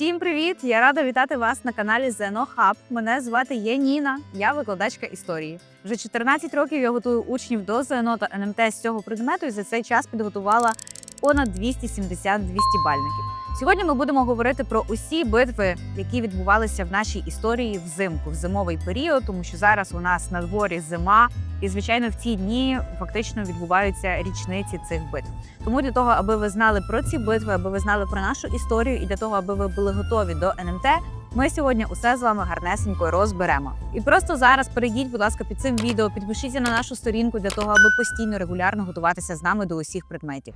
Всім привіт! Я рада вітати вас на каналі ЗНО Хаб. Мене звати Яніна, я викладачка історії. Вже 14 років я готую учнів до ЗНО та НМТ з цього предмету і за цей час підготувала понад 270 200-бальників. Сьогодні ми будемо говорити про усі битви, які відбувалися в нашій історії взимку, в зимовий період, тому що зараз у нас на дворі зима, і звичайно в ці дні фактично відбуваються річниці цих битв. Тому для того, аби ви знали про ці битви, аби ви знали про нашу історію, і для того, аби ви були готові до НМТ, ми сьогодні усе з вами гарнесенько розберемо. І просто зараз перейдіть, будь ласка, під цим відео, підпишіться на нашу сторінку для того, аби постійно регулярно готуватися з нами до усіх предметів.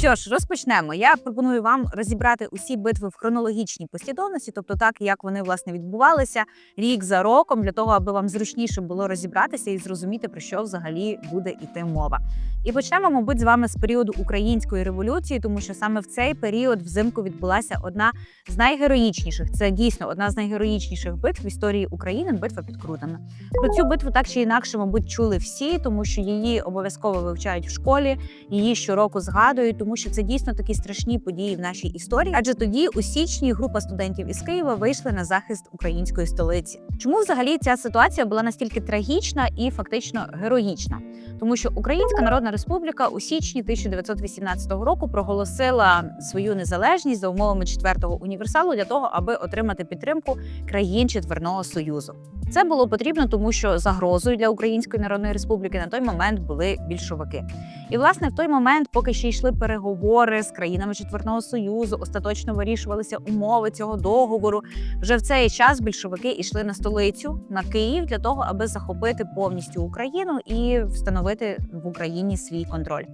Що ж, розпочнемо. Я пропоную вам розібрати усі битви в хронологічній послідовності, тобто так, як вони власне відбувалися рік за роком, для того, аби вам зручніше було розібратися і зрозуміти, про що взагалі буде йти мова. І почнемо, мабуть, з вами з періоду української революції, тому що саме в цей період взимку відбулася одна з найгероїчніших. Це дійсно одна з найгероїчніших битв в історії України. Битва під Крутами. Про цю битву так чи інакше, мабуть, чули всі, тому що її обов'язково вивчають в школі, її щороку згадують, тому що це дійсно такі страшні події в нашій історії. Адже тоді, у січні, група студентів із Києва вийшли на захист української столиці. Чому взагалі ця ситуація була настільки трагічна і фактично героїчна? Тому що Українська Народна Республіка у січні 1918 року проголосила свою незалежність за умовами четвертого універсалу для того, аби отримати підтримку країн Четверного Союзу. Це було потрібно, тому що загрозою для Української Народної Республіки на той момент були більшовики. І власне в той момент, поки ще йшли переговори з країнами Четвертого Союзу, остаточно вирішувалися умови цього договору. Вже в цей час більшовики йшли на столицю на Київ для того, аби захопити повністю Україну і встановити в Україні свій контроль.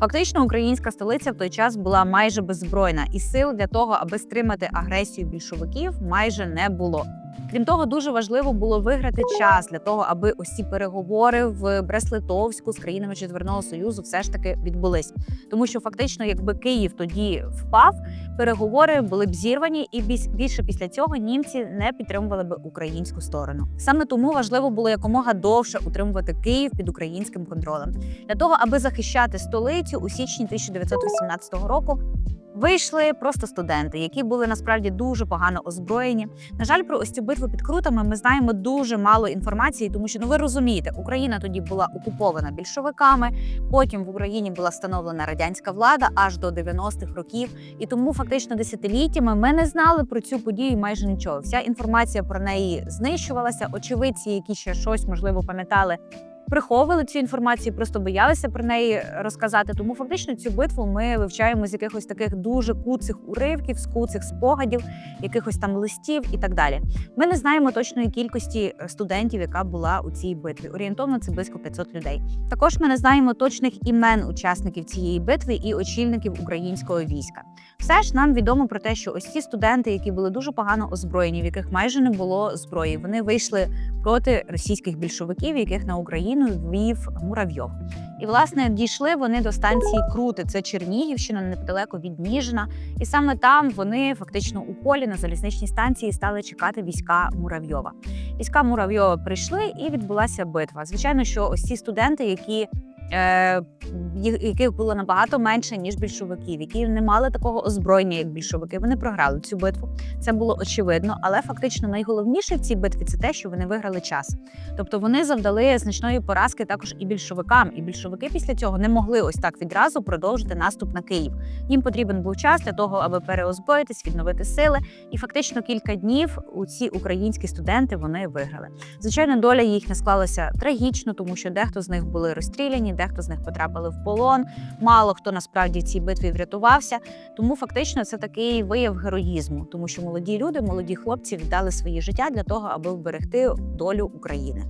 Фактично, українська столиця в той час була майже беззбройна, і сил для того, аби стримати агресію більшовиків, майже не було. Крім того, дуже важливо було виграти час для того, аби ці переговори в Брест-Литовську з країнами Четверного Союзу все ж таки відбулись. Тому що фактично, якби Київ тоді впав, переговори були б зірвані, і більше після цього німці не підтримували б українську сторону. Саме тому важливо було якомога довше утримувати Київ під українським контролем для того, аби захищати столицю у січні 1918 року. Вийшли просто студенти, які були насправді дуже погано озброєні. На жаль, про ось цю битву під крутами ми знаємо дуже мало інформації, тому що ну ви розумієте, Україна тоді була окупована більшовиками. Потім в Україні була встановлена радянська влада аж до 90-х років, і тому фактично десятиліттями ми не знали про цю подію майже нічого. Вся інформація про неї знищувалася. Очевидці, які ще щось можливо пам'ятали. Приховували цю інформацію, просто боялися про неї розказати. Тому фактично цю битву ми вивчаємо з якихось таких дуже куцих уривків, з куцих спогадів, якихось там листів і так далі. Ми не знаємо точної кількості е, студентів, яка була у цій битві. Орієнтовно це близько 500 людей. Також ми не знаємо точних імен учасників цієї битви і очільників українського війська. Все ж нам відомо про те, що ось ці студенти, які були дуже погано озброєні, в яких майже не було зброї, вони вийшли проти російських більшовиків, яких на Україну ввів Муравйов. І власне дійшли вони до станції Крути, це Чернігівщина, неподалеку від Ніжина. І саме там вони фактично у полі на залізничній станції стали чекати війська Муравйова. Війська Муравйова прийшли і відбулася битва. Звичайно, що ось ці студенти, які яких було набагато менше ніж більшовиків, які не мали такого озброєння, як більшовики. Вони програли цю битву. Це було очевидно, але фактично найголовніше в цій битві це те, що вони виграли час. Тобто вони завдали значної поразки також і більшовикам. І більшовики після цього не могли ось так відразу продовжити наступ на Київ. Їм потрібен був час для того, аби переозброїтись, відновити сили. І фактично кілька днів у ці українські студенти вони виграли. Звичайно, доля їхня склалася трагічно, тому що дехто з них були розстріляні, дехто з них потрапили в полон. Мало хто насправді цій битві врятувався. Тому фактично це такий вияв героїзму, тому що молоді люди, молоді хлопці віддали свої життя для того, аби вберегти долю України.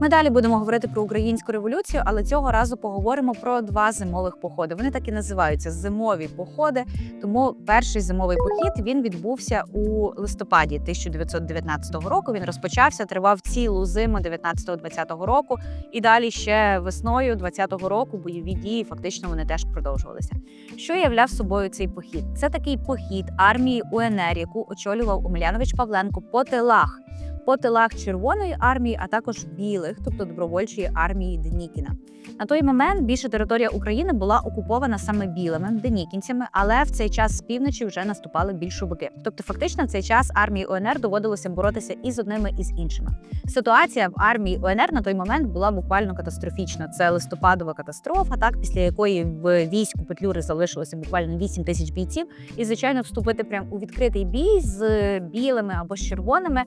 Ми далі будемо говорити про українську революцію, але цього разу поговоримо про два зимових походи. Вони так і називаються зимові походи. Тому перший зимовий похід він відбувся у листопаді 1919 року. Він розпочався, тривав цілу зиму 19-20 року, і далі ще весною 20-го року бойові дії фактично вони теж продовжувалися. Що являв собою цей похід? Це такий похід армії УНР, яку очолював Омелянович Павленко по тилах. По тилах Червоної армії, а також білих, тобто добровольчої армії Денікіна. На той момент більша територія України була окупована саме білими денікінцями, але в цей час з півночі вже наступали більшовики. Тобто, фактично, в цей час армії УНР доводилося боротися і з одними, і з іншими. Ситуація в армії УНР на той момент була буквально катастрофічна. Це листопадова катастрофа, так після якої в війську Петлюри залишилося буквально 8 тисяч бійців. І звичайно, вступити прямо у відкритий бій з білими або з червоними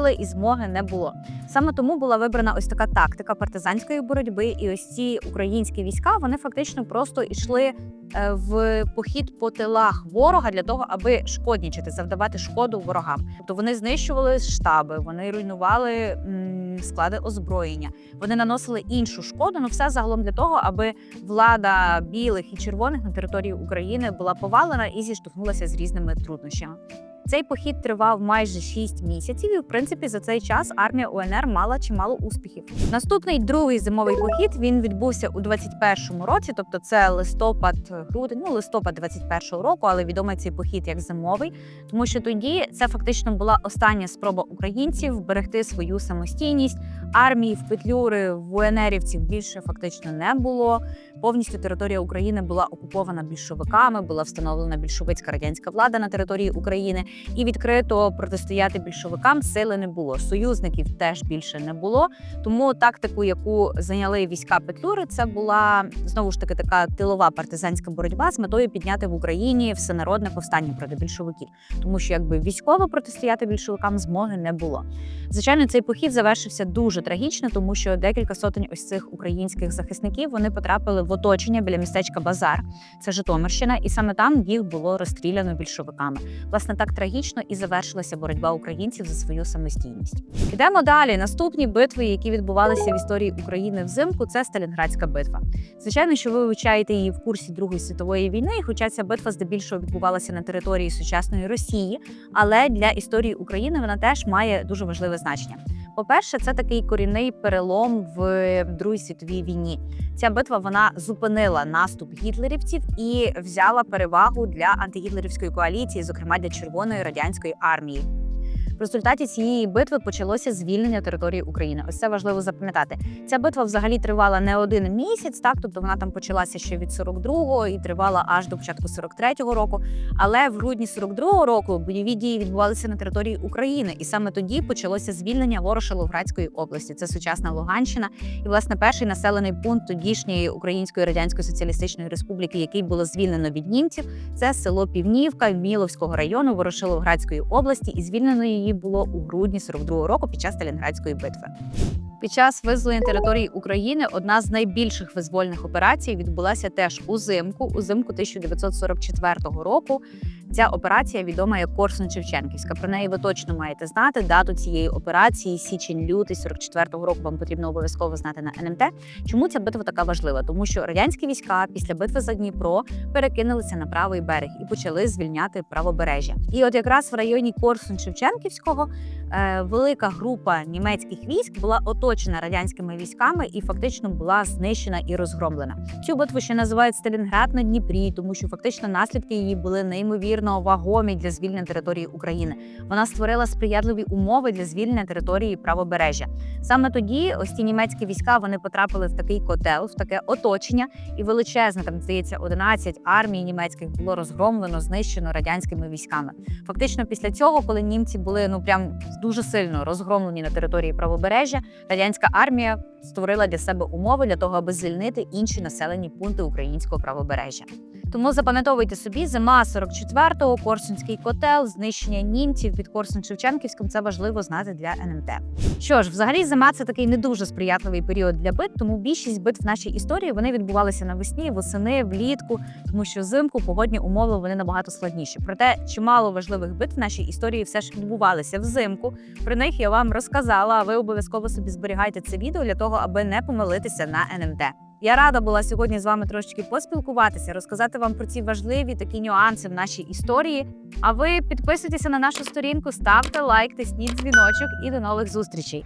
сили і змоги не було. Саме тому була вибрана ось така тактика партизанської боротьби, і ось ці українські війська вони фактично просто йшли е, в похід по тилах ворога для того, аби шкоднічити, завдавати шкоду ворогам. Тобто вони знищували штаби, вони руйнували склади озброєння, вони наносили іншу шкоду. Ну все загалом для того, аби влада білих і червоних на території України була повалена і зіштовхнулася з різними труднощами. Цей похід тривав майже 6 місяців, і в принципі за цей час армія УНР мала чимало успіхів. Наступний другий зимовий похід він відбувся у 21-му році, тобто це листопад, грудень, ну листопад 21-го року, але відомий цей похід як зимовий, тому що тоді це фактично була остання спроба українців вберегти свою самостійність. Армії в Петлюри в УНРівців більше фактично не було. Повністю територія України була окупована більшовиками, була встановлена більшовицька радянська влада на території України, і відкрито протистояти більшовикам сили не було. Союзників теж більше не було. Тому тактику, яку зайняли війська Петлюри, це була знову ж таки така тилова партизанська боротьба з метою підняти в Україні всенародне повстання проти більшовиків, тому що якби військово протистояти більшовикам змоги не було. Звичайно, цей похід завершився дуже трагічно, тому що декілька сотень ось цих українських захисників вони потрапили в оточення біля містечка Базар, це Житомирщина, і саме там їх було розстріляно більшовиками. Власне, так трагічно і завершилася боротьба українців за свою самостійність. Ідемо далі. Наступні битви, які відбувалися в історії України взимку, це Сталінградська битва. Звичайно, що ви вивчаєте її в курсі Другої світової війни, хоча ця битва здебільшого відбувалася на території сучасної Росії, але для історії України вона теж має дуже важливе значення. По-перше, це такий корінний перелом в Другій світовій війні. Ця битва вона зупинила наступ гітлерівців і взяла перевагу для антигітлерівської коаліції, зокрема для Червоної радянської армії. В результаті цієї битви почалося звільнення території України. Ось це важливо запам'ятати. Ця битва взагалі тривала не один місяць, так тобто вона там почалася ще від 42-го і тривала аж до початку 43-го року. Але в грудні 42-го року бойові дії відбувалися на території України, і саме тоді почалося звільнення Ворошиловградської області. Це сучасна Луганщина, і власне перший населений пункт тодішньої Української радянської соціалістичної республіки, який було звільнено від німців, це село Півнівка Міловського району Ворошиловградської області, і звільнено її було у грудні 42-го року під час Сталінградської битви. Під час визволення території України одна з найбільших визвольних операцій відбулася теж узимку, узимку 1944 року. Ця операція відома як корсун шевченківська Про неї ви точно маєте знати дату цієї операції січень-лютий 44-го року. Вам потрібно обов'язково знати на НМТ. Чому ця битва така важлива? Тому що радянські війська після битви за Дніпро перекинулися на правий берег і почали звільняти правобережжя. І от якраз в районі корсун шевченківського е, велика група німецьких військ була оточена радянськими військами і фактично була знищена і розгромлена. Цю битву ще називають Сталінград на Дніпрі, тому що фактично наслідки її були неймовірно вагомі для звільнення території України. Вона створила сприятливі умови для звільнення території правобережжя. Саме тоді ось ці німецькі війська вони потрапили в такий котел, в таке оточення, і величезне там здається 11 армій німецьких було розгромлено, знищено радянськими військами. Фактично, після цього, коли німці були ну прям дуже сильно розгромлені на території правобережжя, радянська армія створила для себе умови для того, аби звільнити інші населені пункти українського правобережжя. Тому запам'ятовуйте собі, зима 44-го, Корсунський котел, знищення німців під корсун шевченківським це важливо знати для НМТ. Що ж, взагалі, зима це такий не дуже сприятливий період для бит, тому більшість битв в нашій історії вони відбувалися навесні, восени, влітку, тому що взимку погодні умови вони набагато складніші. Проте чимало важливих битв в нашій історії все ж відбувалися взимку. Про них я вам розказала. А ви обов'язково собі зберігайте це відео для того, аби не помилитися на НМТ. Я рада була сьогодні з вами трошки поспілкуватися, розказати вам про ці важливі такі нюанси в нашій історії. А ви підписуйтеся на нашу сторінку, ставте лайк, тисніть дзвіночок і до нових зустрічей.